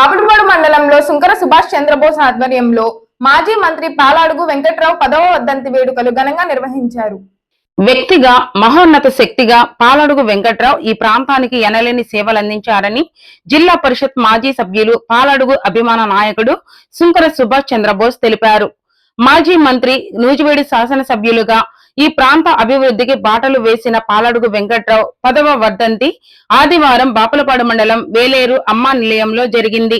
బాపుడుపాడు మండలంలో సుంకర సుభాష్ చంద్రబోస్ ఆధ్వర్యంలో మాజీ మంత్రి పాలాడుగు వెంకట్రావు పదవ వద్దంతి వేడుకలు ఘనంగా నిర్వహించారు. వ్యక్తిగా మహోన్నత శక్తిగా పాలడుగు వెంకట్రావు ఈ ప్రాంతానికి ఎనలేని సేవలందించారని జిల్లా పరిషత్ మాజీ సభ్యులు పాలడుగు అభిమాన నాయకుడు సుంకర సుభాష్ చంద్రబోస్ తెలిపారు. మాజీ మంత్రి నూజివేడి శాసనసభ్యులుగా ఈ ప్రాంత అభివృద్ధికి బాటలు వేసిన పాలడుగు వెంకట్రావు పదవ వర్ధంతి ఆదివారం బాపులపాడు మండలం వేలేరు అమ్మా నిలయంలో జరిగింది.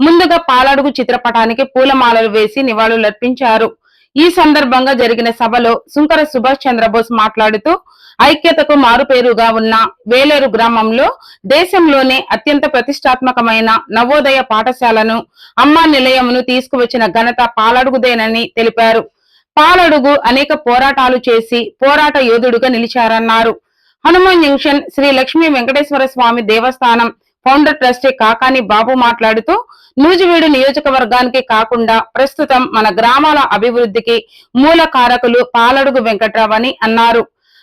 ముందుగా పాలడుగు చిత్రపటానికి పూలమాలలు వేసి నివాళులర్పించారు. ఈ సందర్భంగా జరిగిన సభలో సుంకర సుభాష్ చంద్రబోస్ మాట్లాడుతూ ఐక్యతకు మారుపేరుగా ఉన్న వేలేరు గ్రామంలో దేశంలోనే అత్యంత ప్రతిష్టాత్మకమైన నవోదయ పాఠశాలను అమ్మా నిలయమును తీసుకువచ్చిన ఘనత పాలడుగుదేనని తెలిపారు. పాలడుగు అనేక పోరాటాలు చేసి పోరాట యోధుడుగా నిలిచారన్నారు. హనుమాన్ జంక్షన్ శ్రీ లక్ష్మీ వెంకటేశ్వర స్వామి దేవస్థానం ఫౌండర్ ట్రస్టీ కాకాని బాబు మాట్లాడుతూ నూజివీడు నియోజకవర్గానికి కాకుండా ప్రస్తుతం మన గ్రామాల అభివృద్ధికి మూల కారకులు పాలడుగు వెంకట్రావు అని అన్నారు.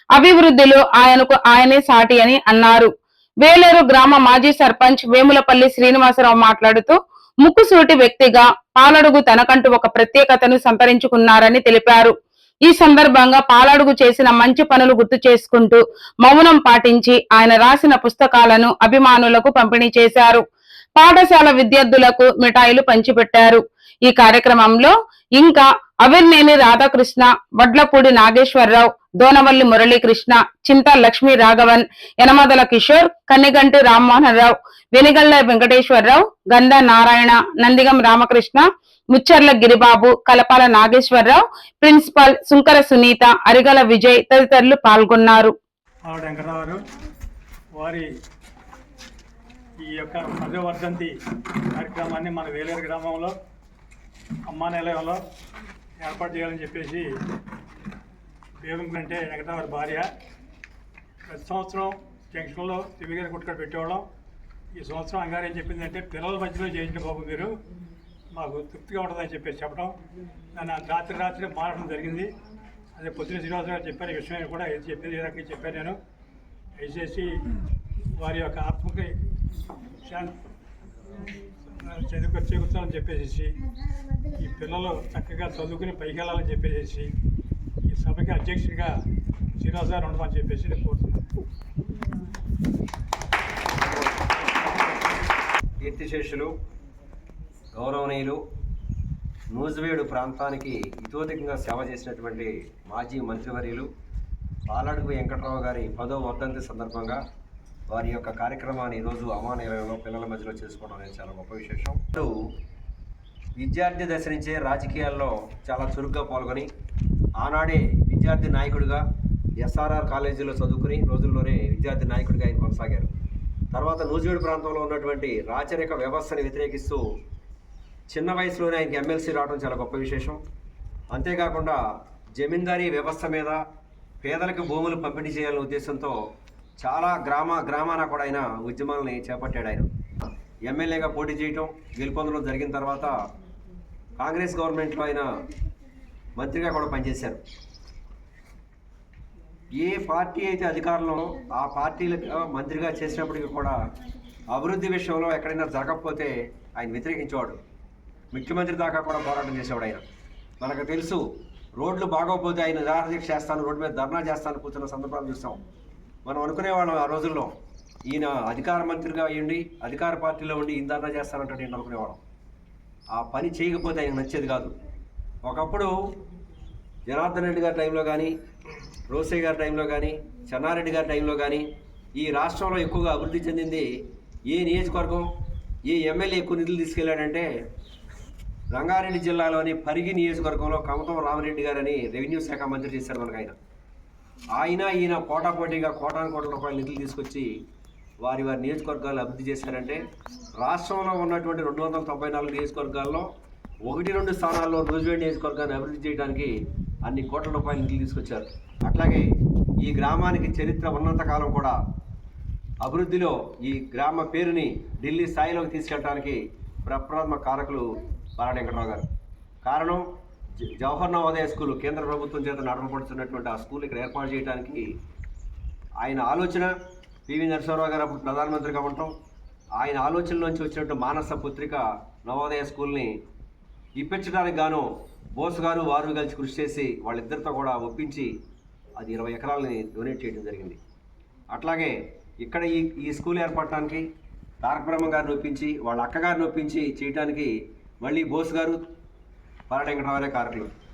అభివృద్ధిలో ఆయనకు ఆయనే సాటి అని అన్నారు. వేలేరు గ్రామ మాజీ సర్పంచ్ వేములపల్లి శ్రీనివాసరావు మాట్లాడుతూ ముక్కుసూటి వ్యక్తిగా పాలడుగు తనకంటూ ఒక ప్రత్యేకతను సంతరించుకున్నారని తెలిపారు. ఈ సందర్భంగా పాలడుగు చేసిన మంచి పనులు గుర్తు చేసుకుంటూ మౌనం పాటించి ఆయన రాసిన పుస్తకాలను అభిమానులకు పంపిణీ చేశారు. పాఠశాల విద్యార్థులకు మిఠాయిలు పంచిపెట్టారు. ఈ కార్యక్రమంలో ఇంకా అవిర్నేని రాధాకృష్ణ వడ్లపూడి నాగేశ్వరరావు దోనవల్లి మురళీకృష్ణ చింత లక్ష్మీ రాఘవన్ యనమదల కిషోర్ కన్నెగంటి రామ్మోహన్ రావు వెనిగళ్ళ వెంకటేశ్వరరావు గంధ నారాయణ నందిగం రామకృష్ణ ముచ్చర్ల గిరిబాబు కలపాల నాగేశ్వరరావు ప్రిన్సిపాల్ సుంకర సునీత అరిగల విజయ్ తదితరులు పాల్గొన్నారు. వారి ఈ యొక్క పదవ వర్ధంతి కార్యక్రమాన్ని మన వేలేరు గ్రామంలో అమ్మా నిలయంలో ఏర్పాటు చేయాలని చెప్పేసి బేగం కంటే వెంకటరావు భార్య ప్రతి సంవత్సరం జంక్షన్లో తిమ్మి గారి పెట్టేవాళ్ళం. ఈ సంవత్సరం అంగారు ఏం చెప్పిందంటే పిల్లల మధ్యలో చేయించిన బాబు మీరు. మాకు తృప్తిగా ఉంటుందని చెప్పేసి చెప్పడం. నన్ను రాత్రి రాత్రి మారడం జరిగింది. అదే పొద్దున శ్రీనివాస గారు చెప్పారు ఈ విషయం కూడా ఏది చెప్పింది ఏ రకంగా చెప్పాను నేను. దయచేసి వారి యొక్క ఆత్మకి శాంతి చదువుకు చేకూర్చాలని చెప్పేసి ఈ పిల్లలు చక్కగా చదువుకుని పైకెళ్ళాలని చెప్పేసి ఈ సభకి అధ్యక్షుడిగా శ్రీనివాస గారు ఉండమని చెప్పేసి నేను కోరుతున్నాను. కీర్తిశేషులు గౌరవనీయులు నూజివేడు ప్రాంతానికి ఇతోధికంగా సేవ చేసినటువంటి మాజీ మంత్రివర్యులు పాలాడుగు వెంకట్రావు గారి పదో వర్ధంతి సందర్భంగా వారి యొక్క కార్యక్రమాన్ని ఈరోజు అమానీయంలో పిల్లల మధ్యలో చేసుకోవడం అనేది చాలా గొప్ప విశేషం. ఇప్పుడు విద్యార్థి దశ నుంచే రాజకీయాల్లో చాలా చురుగ్గా పాల్గొని ఆనాడే విద్యార్థి నాయకుడిగా ఎస్ఆర్ఆర్ కాలేజీలో చదువుకుని రోజుల్లోనే విద్యార్థి నాయకుడిగా ఆయన కొనసాగారు. తర్వాత నూజివీడు ప్రాంతంలో ఉన్నటువంటి రాచరిక వ్యవస్థని వ్యతిరేకిస్తూ చిన్న వయసులోనే ఆయనకి ఎమ్మెల్సీ రావడం చాలా గొప్ప విశేషం. అంతేకాకుండా జమీందారీ వ్యవస్థ మీద పేదలకు భూములు పంపిణీ చేయాలనే ఉద్దేశంతో చాలా గ్రామ గ్రామాన కూడా ఆయన ఉద్యమాలని చేపట్టాడు ఆయన ఎమ్మెల్యేగా పోటీ చేయటం గెలుపొందడం జరిగిన తర్వాత కాంగ్రెస్ గవర్నమెంట్లో ఆయన మంత్రిగా కూడా పనిచేశారు. ఏ పార్టీ అయితే అధికారంలో ఆ పార్టీలకు మంత్రిగా చేసినప్పటికీ కూడా అభివృద్ధి విషయంలో ఎక్కడైనా జరగకపోతే ఆయన వ్యతిరేకించేవాడు. ముఖ్యమంత్రి దాకా కూడా పోరాటం చేసేవాడు ఆయన మనకు తెలుసు రోడ్లు బాగోకపోతే ఆయన నిరాదీక్ష చేస్తాను రోడ్డు మీద ధర్నా చేస్తాను కూర్చున్న సందర్భాలు చూస్తాం మనం అనుకునేవాళ్ళం ఆ రోజుల్లో. ఈయన అధికార మంత్రిగా అయ్యండి అధికార పార్టీలో ఉండి ఈయన ధర్నా చేస్తానంటే నేను అనుకునేవాళ్ళం ఆ పని చేయకపోతే ఆయనకు నచ్చేది కాదు. ఒకప్పుడు జనార్దన్ రెడ్డి గారి టైంలో కానీ రోసే గారి టైంలో కానీ చెన్నారెడ్డి గారి టైంలో కానీ ఈ రాష్ట్రంలో ఎక్కువగా అభివృద్ధి చెందింది ఏ నియోజకవర్గం ఏ ఎమ్మెల్యే ఎక్కువ నిధులు తీసుకెళ్ళాడంటే రంగారెడ్డి జిల్లాలోని పరిగి నియోజకవర్గంలో కమతం రామరెడ్డి గారని రెవెన్యూ శాఖ మంత్రి చేశారు మనకు ఆయన. ఆయన ఈయన పోటాపోటీగా కోటాను కోట్ల రూపాయల నిధులు తీసుకొచ్చి వారి వారి నియోజకవర్గాలు అభివృద్ధి చేశారంటే రాష్ట్రంలో ఉన్నటువంటి రెండు వందల తొంభై నాలుగు నియోజకవర్గాల్లో ఒకటి రెండు స్థానాల్లో రోజువేడి నియోజకవర్గాన్ని అభివృద్ధి చేయడానికి అన్ని కోట్ల రూపాయల నిధులు తీసుకొచ్చారు. అట్లాగే ఈ గ్రామానికి చరిత్ర ఉన్నంతకాలం కూడా అభివృద్ధిలో ఈ గ్రామ పేరుని ఢిల్లీ స్థాయిలోకి తీసుకెళ్ళడానికి ప్రప్రథమ కారకులు బాల వెంకటరావు గారు. కారణం జవహర్ నవోదయ స్కూల్ కేంద్ర ప్రభుత్వం చేత నడపబడుతున్నటువంటి ఆ స్కూల్ ఇక్కడ ఏర్పాటు చేయడానికి ఆయన ఆలోచన పివి నరసింహరావు గారు అప్పుడు ప్రధానమంత్రిగా ఉండటం. ఆయన ఆలోచనలోంచి వచ్చినట్టు మానస పుత్రిక నవోదయ స్కూల్ని ఇప్పించడానికి గాను బోస్ గారు వారు కలిసి కృషి చేసి వాళ్ళిద్దరితో కూడా ఒప్పించి అది ఇరవై ఎకరాలని డొనేట్ చేయడం జరిగింది. అట్లాగే ఇక్కడ ఈ ఈ స్కూల్ ఏర్పడటానికి తారక బ్రహ్మ గారిని ఒప్పించి వాళ్ళ అక్కగారిని ఒప్పించి చేయటానికి మళ్ళీ బోస్ గారు പല ഡെങ്കിടവരെ കാറിലും.